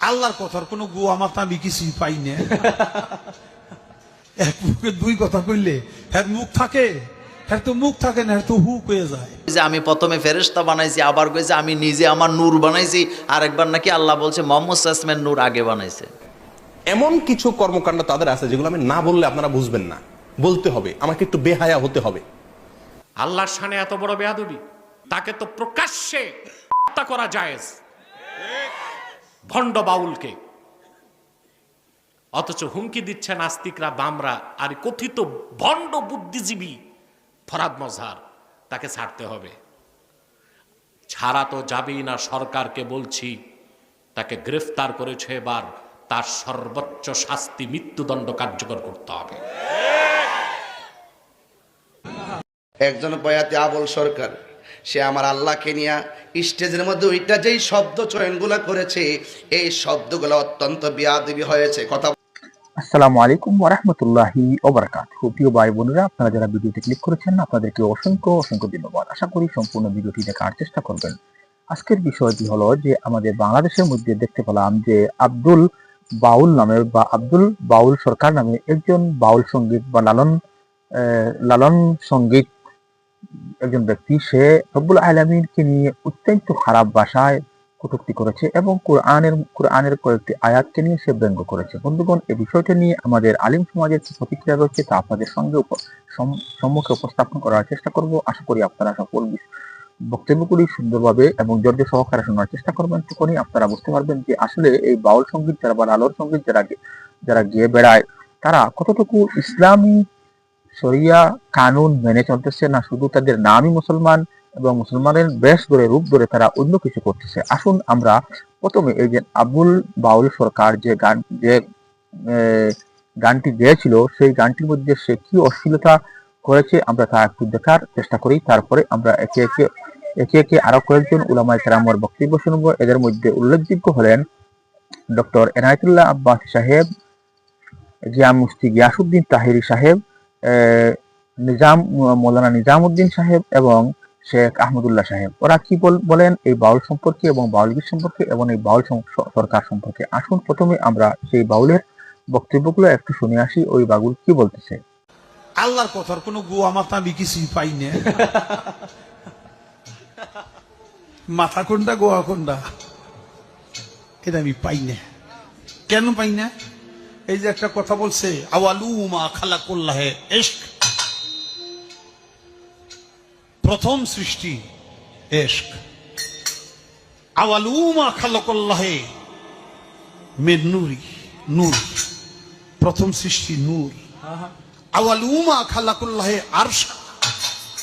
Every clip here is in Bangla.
আল্লাহর কথার কোনো গুয়া মাথা আমি কিছুই পাই না। এক মুখে দুই কথা কইলে হ্যাঁ মুখ থাকে। হ্যাঁ তো মুখ থাকে না হ্যাঁ তো হুক হয়ে যায়। যে আমি প্রথমে ফেরেশতা বানাইছি আবার কইছে আমি নিজে আমার নূর বানাইছি আরেকবার নাকি আল্লাহ বলছে মোহাম্মদ সাসমের নূর আগে বানাইছে। এমন কিছু কর্মকাণ্ড তাদের আছে যেগুলো আমি না বললে আপনারা বুঝবেন না। বলতে হবে আমাকে একটু বেহায়া হতে হবে। আল্লাহর সানে এত বড় বেয়াদবি তাকে তো প্রকাশ্যে হত্যা করা জায়েজ। ভণ্ড বাউলকে। অথচ হুমকি দিচ্ছে নাস্তিকরা, বামরা, আর কথিত ভণ্ড বুদ্ধিজীবী ফরাদ মজহার তাকে ছাড়তে হবে। ছাড়া তো যাবেই না সরকারকে বলছি, তাকে গ্রেফতার করেছে এবার, তার সর্বোচ্চ শাস্তি মৃত্যুদণ্ড কার্যকর করতে হবে। একজন বয়াতে আবল সরকার। সে আমার আল্লাহকে নিয়ে স্টেজের মধ্যে ওইটা যেই শব্দ চয়নগুলা করেছে, এই শব্দগুলো অত্যন্ত বিয়াদবি হয়েছে। কথা আসসালামু আলাইকুম ওরহমতুল্লাহি ওবরাকাত প্রিয় ভাই বোনেরা, আপনারা যারা ভিডিওতে ক্লিক করেছেন আপনাদেরকে অসংখ্য অসংখ্য ধন্যবাদ। আশা করি সম্পূর্ণ ভিডিওটি দেখার চেষ্টা করবেন। আজকের বিষয়টি হলো যে, আমাদের বাংলাদেশের মধ্যে দেখতে পেলাম যে, আব্দুল বাউল নামে বা আব্দুল বাউল সরকার নামে একজন বাউল সংগীত বা লালন লালন সংগীত একজন ব্যক্তি, সে রব্বুল আলমিনকে নিয়ে অত্যন্ত খারাপ ভাষায় কটুক্তি করেছে এবং কোরআনের কোরআনের কয়েকটি আয়াতকে নিয়ে সে ব্যঙ্গ করেছে। বন্ধুগণ এই বিষয়টি নিয়ে আমাদের আলিম সমাজের কি প্রতিক্রিয়া রয়েছে তা আপনাদের সঙ্গে সম্মুখে উপস্থাপন করার চেষ্টা করব। আশা করি আপনারা সকল বক্তব্যগুলি সুন্দরভাবে এবং ধৈর্য সহকারে শোনার চেষ্টা করবেন। তখনই আপনারা বুঝতে পারবেন যে আসলে এই বাউল সংগীত যারা বা আলোর সংগীত যারা যারা গিয়ে বেড়ায়, তারা কতটুকু ইসলামী শরিয়া কানুন মেনে চলতেছে না, শুধু তাদের নামই মুসলমান এবং মুসলমানের বেশ ধরে, রূপ ধরে তারা অন্য কিছু করতেছে। আসুন আমরা প্রথমে এই যে আবুল বাউল সরকার যে গান, যে গানটি গেয়েছিল, সেই গানটির মধ্যে সে কি অশ্লীলতা করেছে আমরা তা একটু দেখার চেষ্টা করি। তারপরে আমরা একে একে একে একে আরও কয়েকজন উলামায় কেরামর বক্তব্য শুনব। এদের মধ্যে উল্লেখযোগ্য হলেন ডক্টর এনায়তুল্লাহ আব্বাস সাহেব গিয়া মুফতি গিয়াসুদ্দিন তাহিরি সাহেব নিজাম, মৌলানা নিজামউদ্দিন সাহেব এবং শেখ আহমদুল্লাহ সাহেব। ওরা কি বলেন? এই বাউল সম্পর্কে এবং বাউল গীত সম্পর্কে এবং এই বাউল সরকার সম্পর্কে। আসুন প্রথমে আমরা সেই বাউলের বক্তব্যগুলো একটু শুনে আসি, ওই বাগুল কি বলতেছে। আল্লাহর কথার কোনো গুয়া মাথা আমি কিছুই পাই না। মাথা কোনটা গোয়া কোনটা? এটা আমি পাই না। কেন পাই না? এই যে একটা কথা বলছে, আওয়ালুমা খালা করলাহে এশক। প্রথম সৃষ্টি এশক। আওয়ালুমা খালা করলাহে মেদ নূর। প্রথম সৃষ্টি নূর। আওয়ালুমা খালাকুল্লাহে আরশ।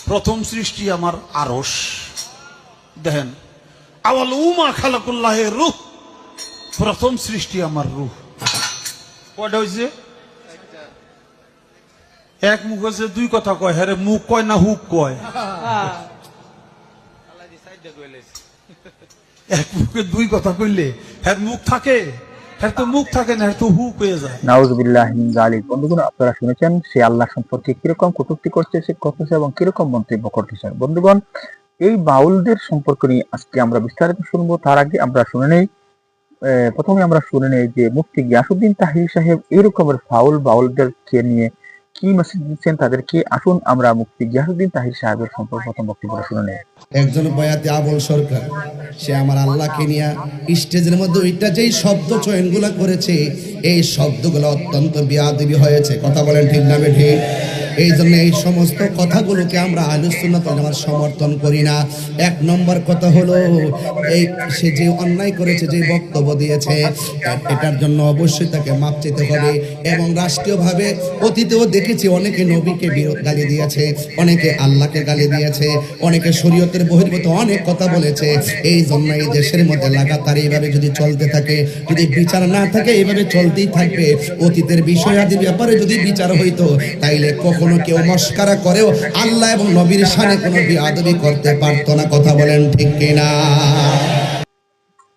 প্রথম সৃষ্টি আমার আরশ। দেখেন, আওয়ালুমা খালাকুল্লাহে রূহ। প্রথম সৃষ্টি আমার রূহ। হয়েছে এক মুখ হচ্ছে দুই কথা কয়। হ্যাঁ মুখ কয় না হুক কয়? এক মুখে দুই কথা কইলে হ্যাঁ মুখ থাকে? শুনেছেন সে সম্পর্কে কীরকম কটূক্তি করছে এবং কীরকম এই বাউলদের সম্পর্ক নিয়ে আজকে আমরা বিস্তারিত শুনব। তার আগে আমরা শুনে নেই প্রথমে আমরা শুনে নেই যে মুফতি গিয়াসুদ্দিন তাহির সাহেব এই রকমের ফাউল বাউলদেরকে নিয়ে কি মেসেজ দিচ্ছেন তাদেরকে আসুন আমরা মুফতি গিয়াসুদ্দিন তাহির সাহেবের সম্পর্কে প্রথম বক্তব্য শুনে নেই। একজন বয়াতে আবল সরকার সে আমার আল্লাহকে নিয়ে স্টেজের মধ্যে ওইটা যেই শব্দ চয়নগুলা করেছে এই শব্দগুলো অত্যন্ত বিয়াদবি হয়েছে। কথা বলেন ঠিক না ঠিক এই জন্য এই সমস্ত কথাগুলোকে আমরা আলোচনা আমার সমর্থন করি না। এক নম্বর কথা হলো, এই সে যে অন্যায় করেছে, যে বক্তব্য দিয়েছে এটার জন্য অবশ্যই তাকে মাপ চেতে হবে এবং রাষ্ট্রীয়ভাবে অতীতেও দেখেছি অনেকে নবীকে বিরোধ গালি দিয়েছে, অনেকে আল্লাহকে গালি দিয়েছে, অনেকে শরীয়তের বহির্ভূত অনেক কথা বলেছে। এই জন্য এই দেশের মধ্যে লাগাতার এইভাবে যদি চলতে থাকে, যদি বিচার না থাকে, এইভাবে চলতেই থাকবে। অতীতের বিষয়াদি ব্যাপারে যদি বিচার হইতো, তাইলে কখনো কেউ মস্কারা করেও আল্লাহ এবং নবীর সানে কোনো বিআদবি করতে পারতো না কথা বলেন ঠিক কিনা?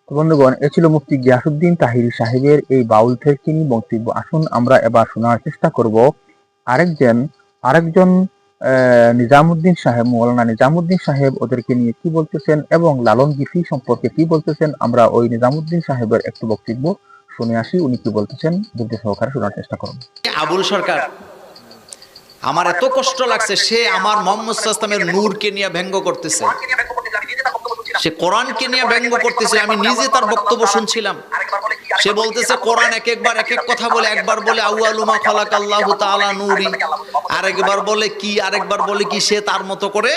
তো বন্ধুগণ এ ছিল মুফতি গিয়াসুদ্দিন তাহিরি সাহেবের এই বাউল থেকে নিয়ে বক্তব্য। আসুন আমরা এবার শোনার চেষ্টা করব। আরেকজন আরেকজন নিজামুদ্দিন সাহেব মৌলানা নিজামুদ্দিন সাহেব ওদেরকে নিয়ে কি বলতেছেন এবং লালন গিফি সম্পর্কে কি বলতেছেন আমরা ওই নিজামুদ্দিন সাহেবের একটু বক্তব্য শুনে আসি উনি কি বলতেছেন ধৈর্য সহকারে শোনার চেষ্টা করুন। আবুল সরকার আমার এত কষ্ট লাগছে, সে আমার মোহাম্মদ ইসলামের নূরকে নিয়ে ব্যঙ্গ করতেছে। সে কোরআনকে নিয়ে ব্যঙ্গ করতেছে, আমি নিজে তার বক্তব্য শুনছিলাম। সে বলতেছে, কোরআন এক একবার এক এক কথা বলে, একবার বলে আউয়ালুমা খালাক আল্লাহ তাআলা নূরি। আরেকবার বলে কি, আরেকবার বলে কি, সে তার মতো করে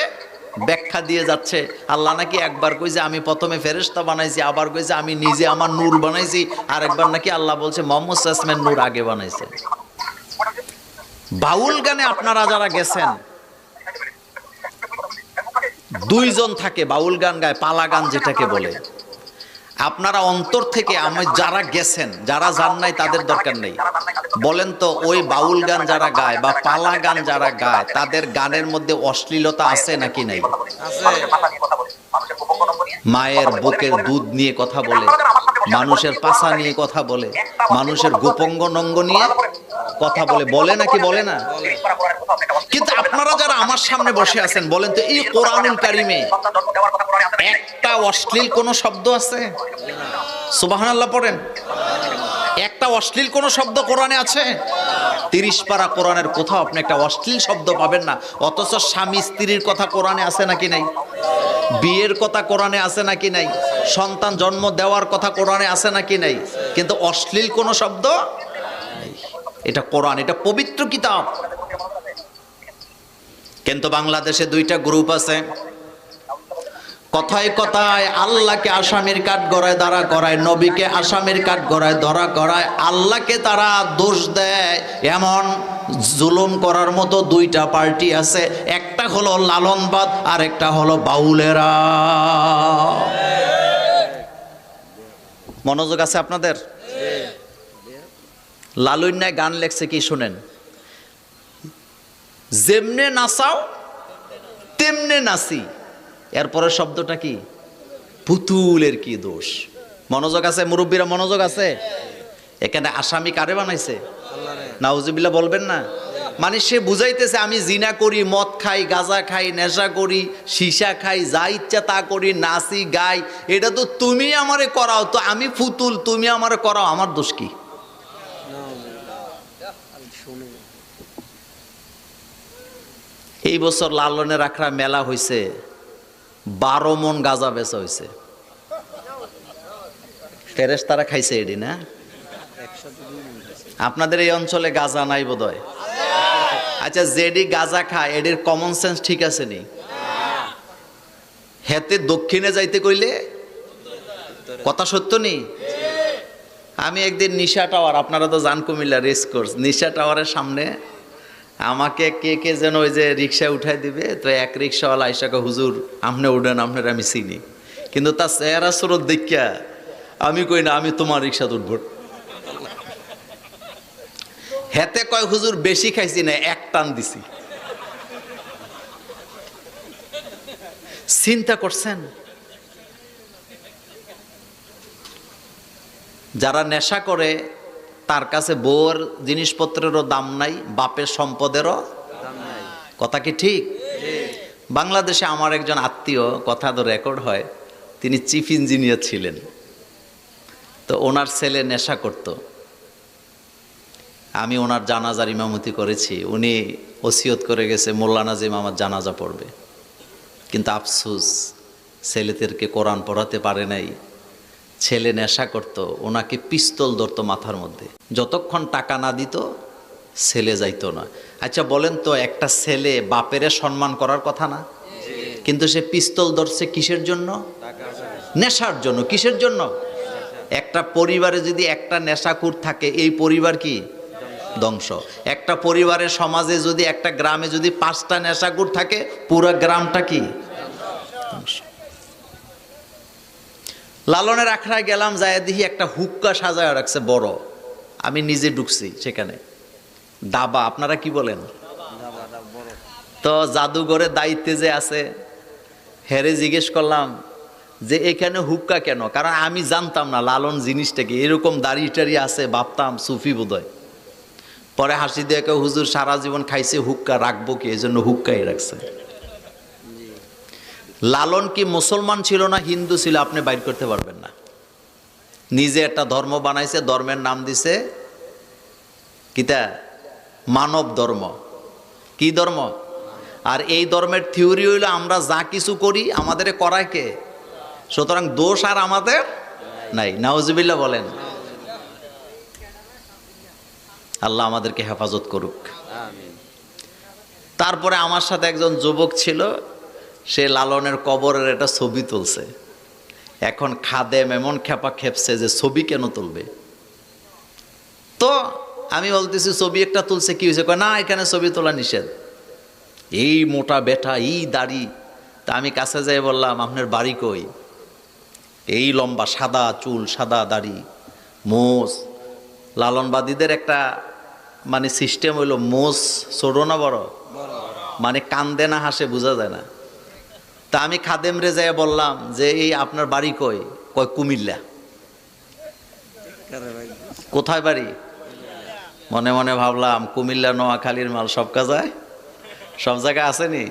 ব্যাখ্যা দিয়ে যাচ্ছে। আল্লাহ নাকি একবার কইছে, আমি প্রথমে ফেরেশতা বানাইছি, আবার কইছে, আমি নিজে আমার নূর বানাইছি। আরেকবার নাকি আল্লাহ বলছে, মোহাম্মদ ইসলামের নূর আগে বানাইছে। বাউল গানে আপনারা যারা গেছেন, দুইজন থাকে বাউল গান গায়, পালা গান যেটাকে বলে। আপনারা অন্তর থেকে আমি যারা গেছেন, যারা যান নাই তাদের দরকার নেই। বলেন তো, ওই বাউল গান যারা গায় বা পালা গান যারা গায়, তাদের গানের মধ্যে অশ্লীলতা আছে নাকি নাই? মায়ের বুকের দুধ নিয়ে কথা বলে, মানুষের পাশা নিয়ে কথা বলে, মানুষের গোপঙ্গ নঙ্গ নিয়ে কথা বলে বলে নাকি বলে না? কিন্তু আপনারা যারা আমার সামনে বসে আছেন বলেন তো এই কোরআনুল কারিমে একটা অশ্লীল কোন শব্দ আছে? সুবহানাল্লাহ পড়েন। একটা অশ্লীল কোন শব্দ কোরআনে আছে? তিরিশ পারা কোরআনের কোথাও আপনি একটা অশ্লীল শব্দ পাবেন না। অথচ স্বামী স্ত্রীর কথা কোরআনে আছে নাকি নাই? বিয়ের কথা কোরআনে আছে নাকি নাই? সন্তান জন্ম দেওয়ার কথা কোরআনে আছে নাকি নাই? কিন্তু অশ্লীল কোন শব্দ। এটা কোরআন, এটা পবিত্র কিতাব। কিন্তু বাংলাদেশে দুইটা গ্রুপ আছে। কথায় কথায় আল্লাহকে আসামির কাঠ গড়ায় দাঁড়া করায় নবীকে আসামির কাঠ গড়ায়, ধরা করায় আল্লাহকে তারা দোষ দেয়। এমন জুলুম করার মতো দুইটা পার্টি আছে। একটা হলো লালনবাদ আর একটা হলো বাউলেরা। মনোযোগ আছে আপনাদের? লালুন্যায় গান লেখছে কি শুনেন? যেমনে নাচাও, তেমনে নাচি। এরপরে শব্দটা কি? পুতুলের কি দোষ? মনোযোগ আছে? মুরব্বীরা মনোযোগ আছে? এখানে আসামি কারে বানাইছে? নাউজুবিল্লাহ বলবেন না? মানে সে বুঝাইতেছে, আমি জিনা করি, মদ খাই, গাঁজা খাই, নেশা করি, সীসা খাই, যা ইচ্ছা তা করি, নাচি, গাই। এটা তো তুমি আমারে করাও, তো আমি ফুতুল তুমি আমারে করাও, আমার দোষ কি? এই বছর লালনের আখড়া মেলা হয়েছে বারো মন গাঁজা বেচা হয়েছে ফেরেস তারা খাইছে এডি, না? আপনাদের এই অঞ্চলে গাঁজা নাই বোধ আচ্ছা যেডি গাঁজা খায়, এডির কমন সেন্স ঠিক আছে নি? হেতে দক্ষিণে যাইতে কইলে? কথা সত্য নেই আমি একদিন নিশা টাওয়ার, আপনারা তো জান কুমিল্লা রেস কোর্স নিশা টাওয়ারের সামনে আমাকে কে কে যেন ওই যে রিক্সায় উঠাই দিবে, তো এক রিক্সাওয়ালা আইসাকে হুজুর, আপনি উঠেন, আপনার আমি চিনি। কিন্তু তার চেহারা স্রোত দেখিয়া আমি কই, না, আমি তোমার রিক্সা উঠব হেতে কয়, হুজুর, বেশি খাইছি না, এক টান দিছি। চিন্তা করছেন? যারা নেশা করে তার কাছে বউর জিনিসপত্রেরও দাম নাই বাপের সম্পদেরও কথা কি ঠিক? বাংলাদেশে আমার একজন আত্মীয় কথা তো রেকর্ড হয় তিনি চিফ ইঞ্জিনিয়ার ছিলেন। তো ওনার ছেলে নেশা করত। আমি ওনার জানাজার ইমামতি করেছি উনি ওসিয়ত করে গেছে মোল্লা নাজিম আমার জানাজা পড়বে। কিন্তু আফসুস ছেলেদেরকে কোরআন পড়াতে পারে নাই। ছেলে নেশা করত, ওনাকে পিস্তল ধরতো মাথার মধ্যে। যতক্ষণ টাকা না দিত, ছেলে যাইতো না। আচ্ছা বলেন তো, একটা ছেলে বাপেরে সম্মান করার কথা না? কিন্তু সে পিস্তল ধরছে কিসের জন্য? নেশার জন্য। কিসের জন্য? একটা পরিবারে যদি একটা নেশাকুর থাকে, এই পরিবার কি? ধ্বংস। একটা পরিবারের সমাজে যদি একটা গ্রামে যদি পাঁচটা নেশাকুর থাকে, পুরো গ্রামটা কি? লালনের আখড়ায় গেলাম যায় দেখি একটা হুক্কা সাজায় রাখছে বড়। আমি নিজে ঢুকছি সেখানে। দাবা, আপনারা কি বলেন? তো জাদুঘরে দায়িত্বে যে আছে, হেরে জিজ্ঞেস করলাম যে এখানে হুক্কা কেন? কারণ আমি জানতাম না লালন জিনিসটা কি। এরকম দাড়ি টাড়ি আছে, ভাবতাম সুফি বোধহয়। পরে হাসি দিয়ে হুজুর, সারা জীবন খাইছে হুক্কা, রাখব কি? এই জন্য হুক্কাই রাখছে। লালন কি মুসলমান ছিল না হিন্দু ছিল আপনি বাইর করতে পারবেন না। নিজে একটা ধর্ম বানাইছে ধর্মের নাম দিছে। কিতা? মানব ধর্ম। কি ধর্ম? আর এই ধর্মের থিওরি হইল আমরা যা কিছু করি আমাদের করায় কে? সুতরাং দোষ আর আমাদের নাই। নাউজুবিল্লাহ বলেন। আল্লাহ আমাদেরকে হেফাজত করুক। তারপরে আমার সাথে একজন যুবক ছিল সে লালনের কবরের একটা ছবি তুলছে। এখন খাদেম এমন খেপা খেপছে যে ছবি কেন তুলবে? তো আমি বলতেছি ছবি একটা তুলছে কি হয়েছে? কয় না এখানে ছবি তোলা নিষেধ। এই মোটা বেটা এই দাড়ি। তা আমি কাছে যাই বললাম আপনার বাড়ি কই? এই লম্বা সাদা চুল সাদা দাড়ি মোষ। লালনবাদীদের একটা মানে সিস্টেম হইল মোষ ছোট না বড়। মানে কান্দে না হাসে বোঝা যায় না। তা আমি খাদেম রে যাই বললাম যে, এই আপনার বাড়ি কই? কয়, কুমিল্লা। কোথায় বাড়ি? মনে মনে ভাবলাম, কুমিল্লা, নোয়াখালীর মাল সব কাজায়? সব জায়গায় আসেনি?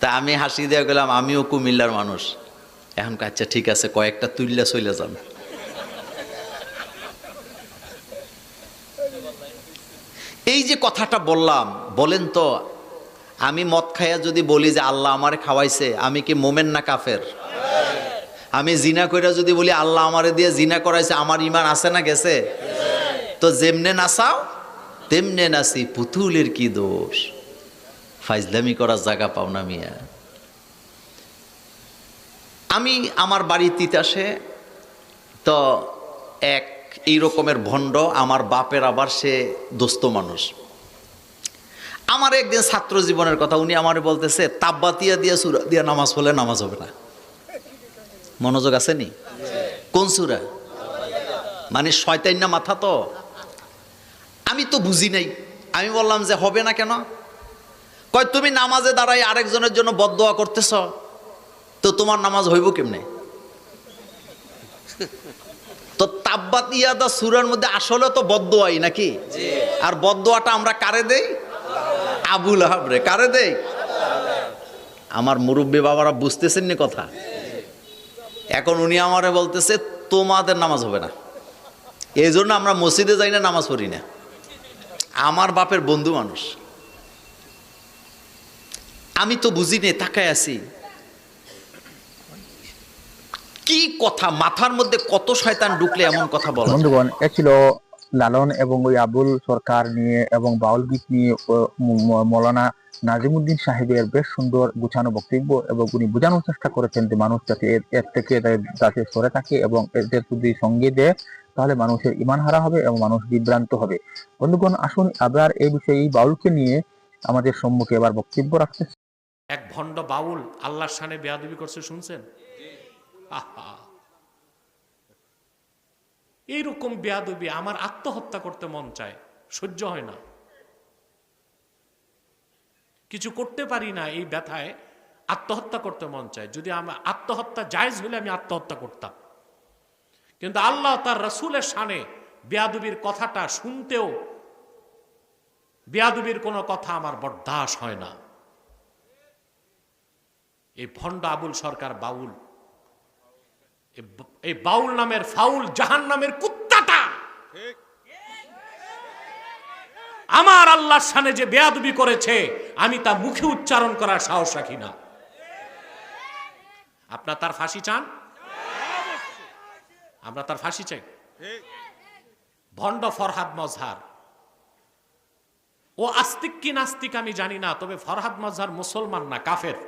তা আমি হাসি দিয়ে গেলাম আমিও কুমিল্লার মানুষ। এখন আচ্ছা ঠিক আছে, কয়েকটা তুললে চলে যান। এই যে কথাটা বললাম, বলেন তো আমি মদ খাইয়া যদি বলি যে আল্লাহ আমারে খাওয়াইছে, আমি কি মোমেন না কাফের? আমি জিনা কইরা যদি বলি আল্লাহ আমারে দিয়ে জিনা করাইছে, আমার ইমান আছে না গেছে? তো যেমনে নাচাও তেমনে নাচি পুতুলের কি দোষ? ফাইজলামি করার জায়গা পাও না মিয়া। আমি আমার বাড়ি তিতাসে, তো এক এই রকমের ভণ্ড, আমার বাপের আবার সে দোস্ত মানুষ। আমার একদিন ছাত্র জীবনের কথা উনি আমার বলতেছে তাব্বাতিয়া দিয়া সুরা দিয়া নামাজ পড়লে নামাজ হবে না। মনোযোগ আছে নি? কোন সুরা? মানে শয়তান না মাথা তো? আমি তো বুঝি নাই। আমি বললাম যে হবে না কেন? কয় তুমি নামাজে দাঁড়াই আরেকজনের জন্য বদদোয়া করতেছ? তো তোমার নামাজ হইব কেমনে? তো তাব্বাত ইয়াদা সুরার মধ্যে আসলে তো বদদোয়াই নাকি? আর বদদোয়াটা আমরা কারে দেই? আবুল আহাবরে কারে দেই? আমার মুরব্বী বাবারা বুঝতেছেন নি কথা। এখন উনি আমারে বলতেছে, তোমাদের নামাজ হবে না। এই জন্য আমরা মসজিদে যাই না, নামাজ পড়ি না। আমার বাপের বন্ধু মানুষ। আমি তো বুঝি নে তাকায় আছি। কি কথা, মাথার মধ্যে কত শয়তান ঢুকলে এমন কথা বলা বন্ধুগণ এ ছিল লালন এবং ওই আবুল সরকার নিয়ে এবং বাউল গীত নিয়ে মৌলানা নাজিমুদ্দিন সাহেবের বেশ সুন্দর গুছানো বক্তব্য এবং উনি বোঝানোর চেষ্টা করেছেন যে মানুষ যাতে এর- থেকে যাতে সরে থাকে এবং এদের যদি সঙ্গে দেয়, তাহলে মানুষের ইমান হারা হবে এবং মানুষ বিভ্রান্ত হবে। বন্ধুগণ, আসুন আবার এই বিষয়ে এই বাউলকে নিয়ে আমাদের সম্মুখে এবার বক্তব্য রাখতে এক ভণ্ড বাউল আল্লাহর সানে বেয়াদবি করছে, শুনছেন? আহা। এইরকম বেয়াদবি, আমার আত্মহত্যা করতে মন চায়, সহ্য হয় না। কিছু করতে পারি না এই ব্যথায়, আত্মহত্যা করতে মন চায়। যদি আমার আত্মহত্যা জায়েজ হলে আমি আত্মহত্যা করতাম। কিন্তু আল্লাহ তার রসুলের সানে বেয়াদবির কথাটা শুনতেও বেয়াদবির কোনো কথা আমার বরদাস হয় না। এই ভণ্ড আবুল সরকার বাউল এই বাউল নামের ফাউল জাহান নামের কুত্তাটা। আমার আল্লাহর সানে যে বেয়াদবি করেছে আমি তা মুখে উচ্চারণ করার সাহস রাখি না। আপনার তার ফাঁসি চান? আমরা তার ফাঁসি চাই। ভণ্ড ফরহাদ মজহার। ও আস্তিক কি নাস্তিক আমি জানি না তবে ফরহাদ মজহার মুসলমান না কাফের।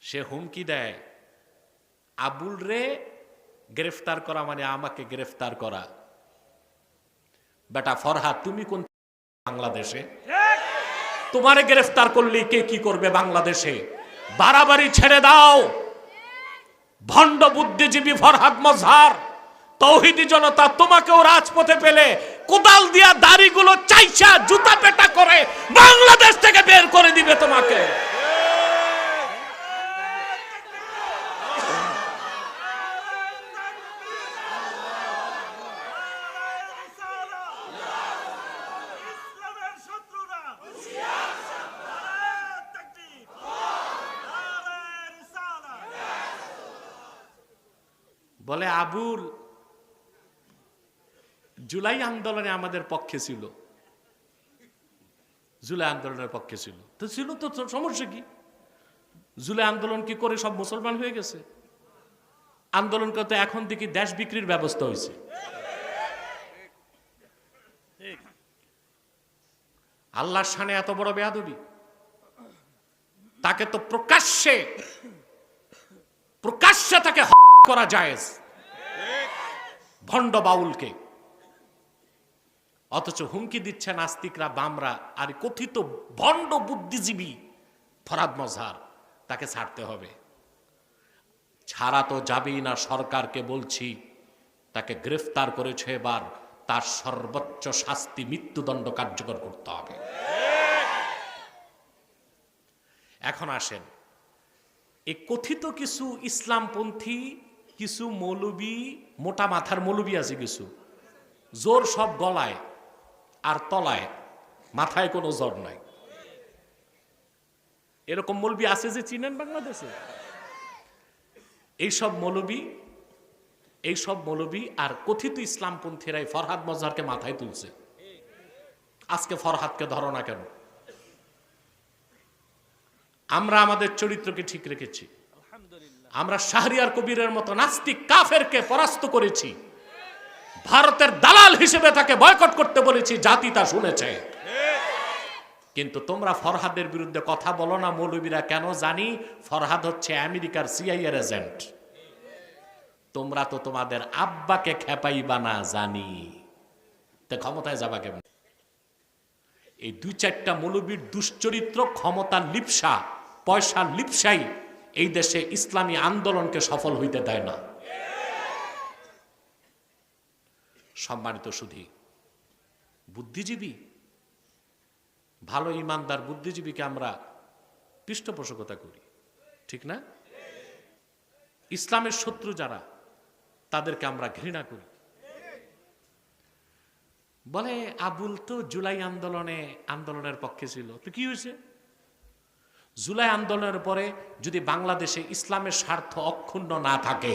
সে হুমকি দেয়। আবুল রে গ্রেফতার করা মানে আমাকে গ্রেফতার করা। বেটা ফরহাদ তুমি কোন বাংলাদেশে? তোমারে গ্রেফতার করলে কে কি করবে বাংলাদেশে? বাড়াবাড়ি ছেড়ে দাও। ভণ্ড বুদ্ধিজীবী ফরহাদ মজহার, তৌহিদি জনতা, তোমাকেও রাজপথে পেলে কোদাল দিয়া দাড়িগুলো চাইছা জুতা পেটা করে বাংলাদেশ থেকে বের করে দিবে তোমাকে। বলে, আবুল, জুলাই আন্দোলনে আমাদের পক্ষে ছিল। জুলাই আন্দোলনের পক্ষে ছিল। তো ছিল তো সমস্যা কি? জুলাই আন্দোলন কি করে সব মুসলমান হয়ে গেছে? আন্দোলন করতে এখন দেখি দেশ বিক্রির ব্যবস্থা হয়েছে। আল্লাহর সানে এত বড় বেয়াদবি। তাকে তো প্রকাশ্যে প্রকাশ্যে তাকে করা যায় ভণ্ড বাউলকে। অথচ হুমকি দিচ্ছে নাস্তিকরা, বামরা, আর কথিত ভণ্ড বুদ্ধিজীবী ফরাদ মজহার, তাকে ছাড়তে হবে। ছাড়া তো যাবেই না সরকারকে বলছি, তাকে গ্রেফতার করেছে এবার, তার সর্বোচ্চ শাস্তি, মৃত্যুদণ্ড কার্যকর করতে হবে। এখন আসেন এই কথিত কিছু ইসলামপন্থী কিছু মৌলবি, মোটা মাথার মৌলবি আছে কিছু। জোর সব গলায় আর তলায়, মাথায় কোনো জ্বর নাই। এরকম মৌলবী আছে যে চিনেন বাংলাদেশে? এইসব মৌলবি, এইসব মৌলবী আর কথিত ইসলামপন্থীরাই ফরহাদ মজারকে মাথায় তুলছে। আজকে ফরহাদকে ধরো না কেন? আমরা আমাদের চরিত্রকে ঠিক রেখেছি। আমরা শাহরিয়ার কবিরের মতো নাস্তিক কাফেরকে পরাস্ত করেছি। ভারতের দালাল হিসেবে তাকে বয়কট করতে বলেছি, জাতি তা শুনেছে। কিন্তু তোমরা ফরহাদের বিরুদ্ধে কথা বলো না, মৌলবীরা, কেন জানি ফরহাদ হচ্ছে আমেরিকার সিআইএর এজেন্ট তোমরা তো তোমাদের আব্বাকে খেপাইবা না জানি। তা ক্ষমতায় যাবা কেমন? এই দুই চারটা মৌলবীর দুশ্চরিত্র ক্ষমতার লিপসা, পয়সা লিপসাই এই দেশে ইসলামী আন্দোলনকে সফল হইতে দেয় না। সম্মানিত সুধী, বুদ্ধিজীবী, ভালো ইমানদার বুদ্ধিজীবীকে আমরা পৃষ্ঠপোষকতা করি, ঠিক না? ইসলামের শত্রু যারা, তাদেরকে আমরা ঘৃণা করি। বলে আবুল তো জুলাই আন্দোলনে, আন্দোলনের পক্ষে ছিল। তো কি হয়েছে? জুলাই আন্দোলনের পরে যদি বাংলাদেশে ইসলামের স্বার্থ অক্ষুণ্ণ না থাকে,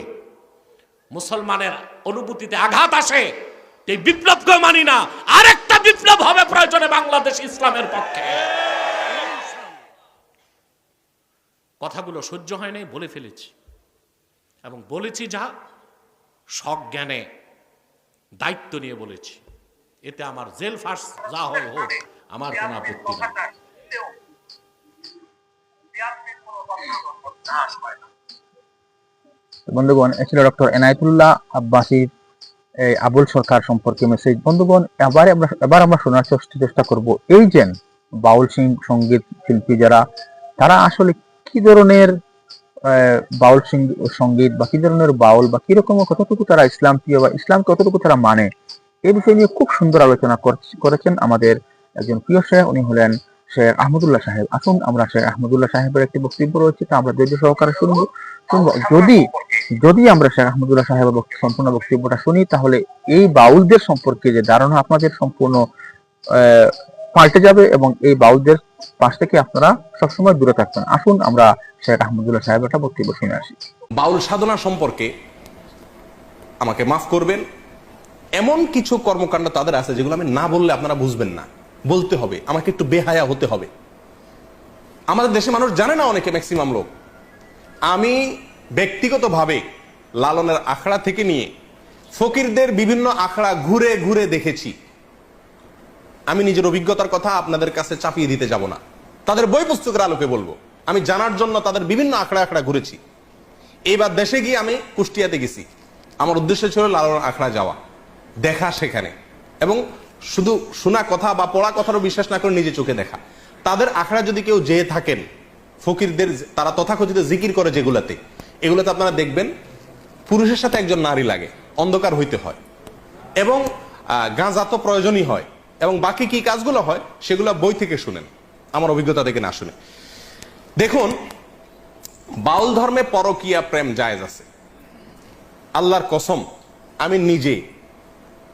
মুসলমানের অনুভূতিতে আঘাত আসে এই বিপ্লবকে মানি না। আরেকটা বিপ্লব হবে প্রয়োজনে বাংলাদেশ ইসলামের পক্ষে। কথাগুলো সহ্য হয় নাই, বলে ফেলেছি। এবং বলেছি যা, সজ্ঞানে দায়িত্ব নিয়ে বলেছি। এতে আমার জেল ফাঁস যা হোক, আমার কোনো আপত্তি নেই। বন্ধুগণ এ ছিল ডক্টর এনায়েতুল্লাহ আব্বাসীর এই আবুল সরকার সম্পর্কে মেসেজ বন্ধুগণ, এবারে আমরা, এবার আমরা শোনার চেষ্টা করব এই যে বাউল সিং সংগীত শিল্পী যারা, তারা আসলে কি ধরনের বাউল সিং- সংগীত বা কি ধরনের বাউল বা কীরকম কতটুকু তারা ইসলাম প্রিয় বা ইসলাম কতটুকু তারা মানে এই বিষয় নিয়ে খুব সুন্দর আলোচনা করছ- করেছেন আমাদের একজন প্রিয় শেখ। উনি হলেন শেখ আহমদুল্লাহ সাহেব। আসুন, আমরা শেখ আহমদুল্লাহ সাহেবের একটি বক্তব্য রয়েছে, তা আমরা ধৈর্য সহকারে শুনব। শুনব। যদি যদি আমরা শেখ আহমদুল্লাহ সাহেবের সম্পূর্ণ বক্তব্যটা শুনি, তাহলে এই বাউলদের সম্পর্কে যে ধারণা আপনাদের সম্পূর্ণ পাল্টে যাবে এবং এই বাউলদের পাশ থেকে আপনারা সবসময় দূরে থাকবেন। আসুন, আমরা শেখ আহমদুল্লাহ সাহেবের একটা বক্তব্য শুনে আসি। বাউল সাধনা সম্পর্কে আমাকে মাফ করবেন। এমন কিছু কর্মকাণ্ড তাদের আছে যেগুলো আমি না বললে আপনারা বুঝবেন না। বলতে হবে, আমাকে একটু বেহায়া হতে হবে। আমাদের দেশে মানুষ জানে না অনেকে ম্যাক্সিমাম লোক। আমি ব্যক্তিগতভাবে লালনের আখড়া থেকে নিয়ে ফকিরদের বিভিন্ন আখড়া ঘুরে ঘুরে দেখেছি। আমি নিজের অভিজ্ঞতার কথা আপনাদের কাছে চাপিয়ে দিতে যাব না। তাদের বই পুস্তকের আলোকে বলব। আমি জানার জন্য তাদের বিভিন্ন আখড়া আখড়া ঘুরেছি। এইবার দেশে গিয়ে আমি কুষ্টিয়াতে গেছি। আমার উদ্দেশ্য ছিল লালন আখড়া যাওয়া, দেখা সেখানে। এবং শুধু শোনা কথা বা পড়া কথারও বিশ্বাস না করে নিজে চোখে দেখা। তাদের আখড়া যদি কেউ যেয়ে থাকেন, ফকিরদের তারা তথাকথিত জিকির করে যেগুলাতে, এগুলোতে আপনারা দেখবেন পুরুষের সাথে একজন নারী লাগে, অন্ধকার হইতে হয়। এবং গাঁজা তো প্রয়োজনই হয়। এবং বাকি কি কাজগুলো হয়, সেগুলো বই থেকে শুনেন। আমার অভিজ্ঞতা থেকে না শুনে। দেখুন, বাউল ধর্মে পরকিয়া প্রেম জায়েজ আছে। আল্লাহর কসম, আমি নিজে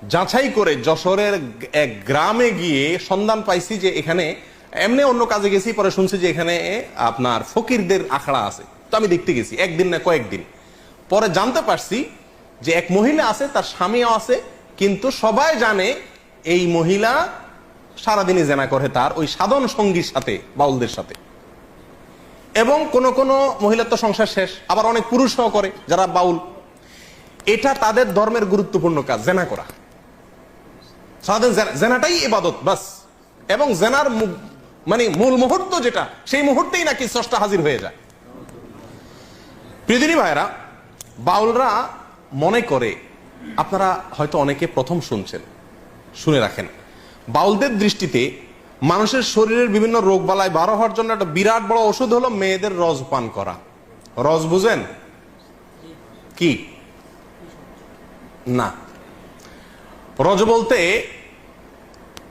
যাচাই করে যশোরের এক গ্রামে গিয়ে সন্ধান পাইছি যে এখানে এমনি অন্য কাজে গেছি, পরে শুনছি যে এখানে আপনার ফকিরদের আখড়া আছে। তো আমি দেখতে গেছি, একদিন না কয়েকদিন। পরে জানতে পারছি যে এক মহিলা আছে, তার স্বামীও আছে, কিন্তু সবাই জানে এই মহিলা সারাদিনই জেনা করে তার ওই সাধন সঙ্গীর সাথে, বাউলদের সাথে। এবং কোন কোন মহিলার তো সংসার শেষ, আবার অনেক পুরুষও করে যারা বাউল। এটা তাদের ধর্মের গুরুত্বপূর্ণ কাজ, জেনা করা। সারাদিন জেনাটাই ইবাদত, বাস। এবং জেনার মানে মূল মুহূর্ত যেটা, সেই মুহূর্তেই নাকি স্রষ্টা হাজির হয়ে যায়। প্রিয়দিনী ভাইরা বাউলরা মনে করে, আপনারা হয়তো অনেকে প্রথম শুনছেন, শুনে রাখেন। বাউলদের দৃষ্টিতে মানুষের শরীরের বিভিন্ন রোগ বালায় বারো হওয়ার জন্য একটা বিরাট বড় ওষুধ হলো মেয়েদের রস পান করা। রস বুঝেন? কি? না। রজ বলতে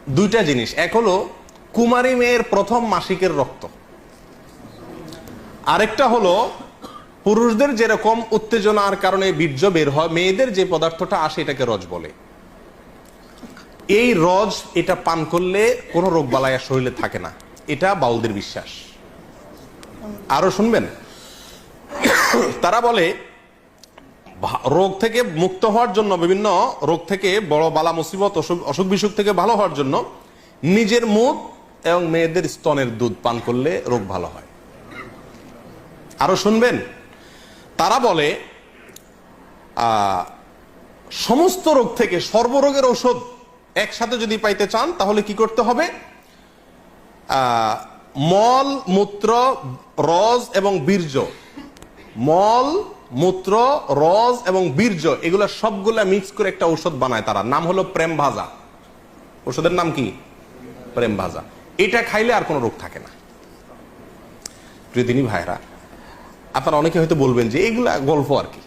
দুইটা জিনিস। এক হলো, কুমারী মেয়ের প্রথম মাসিকের রক্ত। আরেকটা হলো, পুরুষদের যেরকম উত্তেজনার কারণে বীর্য বের হয়, মেয়েদের যে পদার্থটা আসে এটাকে রজ বলে। এই রজ এটা পান করলে কোনো রোগ আর শরীরে থাকে না। এটা বাউলদের বিশ্বাস। আরও শুনবেন? তারা বলে রোগ থেকে মুক্ত হওয়ার জন্য, বিভিন্ন রোগ থেকে বড় বালা মুসিবত, অসুখ বিসুখ থেকে ভালো হওয়ার জন্য নিজের মুখ এবং মেয়েদের স্তনের দুধ পান করলে রোগ ভালো হয়। আরও শুনবেন? তারা বলে সমস্ত রোগ থেকে সর্বরোগের ঔষধ একসাথে যদি পাইতে চান, তাহলে কি করতে হবে? মল, মূত্র রজ এবং বীর্য, মল মূত্র, রস এবং বীর্য, এগুলা সবগুলা মিক্স করে একটা ঔষধ বানায় তারা। নাম হলো প্রেম ভাজা। ওষুধের নাম কি? প্রেম ভাজা। এটা খাইলে আর কোনো রোগ থাকে না। প্রিয়দিনী ভাইরা আপনারা অনেকে হয়তো বলবেন যে এগুলা গল্প আর কি।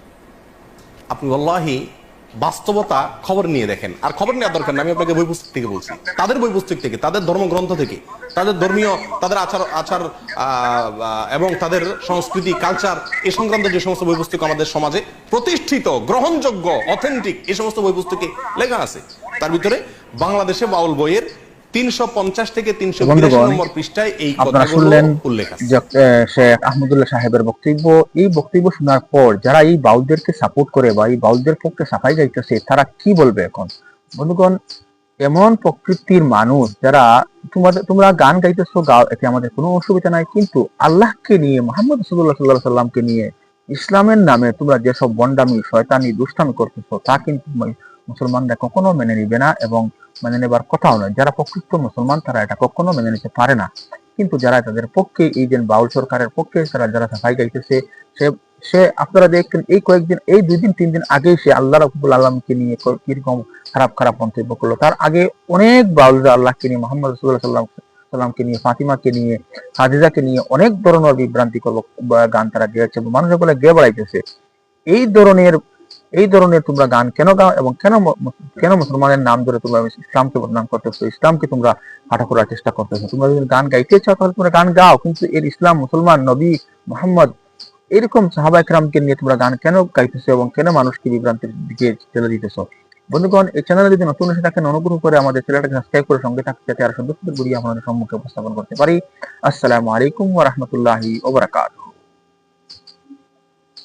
আপনি আল্লাহি বাস্তবতা খবর নিয়ে দেখেন। আর খবর নেওয়ার দরকার না আমি আপনাকে বই পুস্তক থেকে বলছি। তাদের বই পুস্তক থেকে, তাদের ধর্মগ্রন্থ থেকে, তাদের ধর্মীয়, তাদের আচার আচার এবং তাদের সংস্কৃতি কালচার এ সংক্রান্ত যে সমস্ত বই পুস্তক আমাদের সমাজে প্রতিষ্ঠিত, গ্রহণযোগ্য অথেন্টিক এই সমস্ত বই পুস্তকে লেখা আছে। তার ভিতরে বাংলাদেশে বাউল বইয়ের তিনশো পঞ্চাশ থেকে তিনশো নম্বর পৃষ্ঠায় এই আপনারা শুনলেন উল্লেখ আছে। যে, আহ, শেখ আহমদুল্লাহ সাহেবের বক্তব্য। এই বক্তব্য শোনার পর যারা এই বাউলদেরকে সাপোর্ট করে বা এই বাউলদের পক্ষে সাফাই গাইতেছে তারা কি বলবে এখন? বন্ধুগণ এমন প্রকৃতির মানুষ যারা তোমাদের তোমরা গান গাইতেছো গাও এতে আমাদের কোনো অসুবিধা নাই। কিন্তু আল্লাহকে নিয়ে মোহাম্মদ রসুল্লাহ সাল্লাহ সাল্লামকে নিয়ে ইসলামের নামে তোমরা যেসব বন্ডামি শয়তানি দুষ্টামি করতেছো তা কিন্তু মুসলমানরা কখনো মেনে নিবে না এবং মেনে নেবার কথাও নয়। যারা প্রকৃত মুসলমান, তারা এটা কখনো মেনে নিতে পারে না। কিন্তু যারা তাদের পক্ষে, এই যে বাউল সরকারের পক্ষে তারা যারা সাফাই গাইতেছে, সে সে আপনারা দেখছেন এই কয়েকদিন, এই দুই দিন, তিন দিন আগেই সে আল্লাহ রবুল আলমকে নিয়ে কীরকম খারাপ খারাপ মন্তব্য করল। তার আগে অনেক বাউলরা আল্লাহকে নিয়ে, মোহাম্মদ রসুল্লাহ সাল্লাম সাল্লামকে নিয়ে, ফাতিমাকে নিয়ে হাজিজাকে নিয়ে অনেক ধরনের বিভ্রান্তি করব গান তারা গেয়েছে মানুষ বলে গে বেড়াইতেছে। এই ধরনের এই ধরনের তোমরা গান কেন গাও এবং কেন কেন মুসলমানের নাম ধরে তোমরা ইসলামকে বদনাম করতেছো? ইসলামকে তোমরা পাঠা করার চেষ্টা করতেছো। তোমরা যদি গান গাইতে চাও, তাহলে তোমরা গান গাও। কিন্তু এর ইসলাম মুসলমান, নবী, মোহাম্মদ, এরকম সাহাবা একরামকে নিয়ে তোমরা গান কেন গাইতেছো এবং কেন মানুষকে বিভ্রান্তির দিকে ঠেলে দিতেছো? বন্ধুগণ, এই চ্যানেলে যদি নতুন এসে থাকেন, অনুগ্রহ করে আমাদের চ্যানেলটাকে সাবস্ক্রাইব করে সঙ্গে থাকতে যাতে আর সুন্দর সুন্দর ভিডিও আপনাদের সম্মুখে উপস্থাপন করতে পারি। আসসালামু আলাইকুম ওয়া রাহমাতুল্লাহি ওয়া বারাকাতুহু।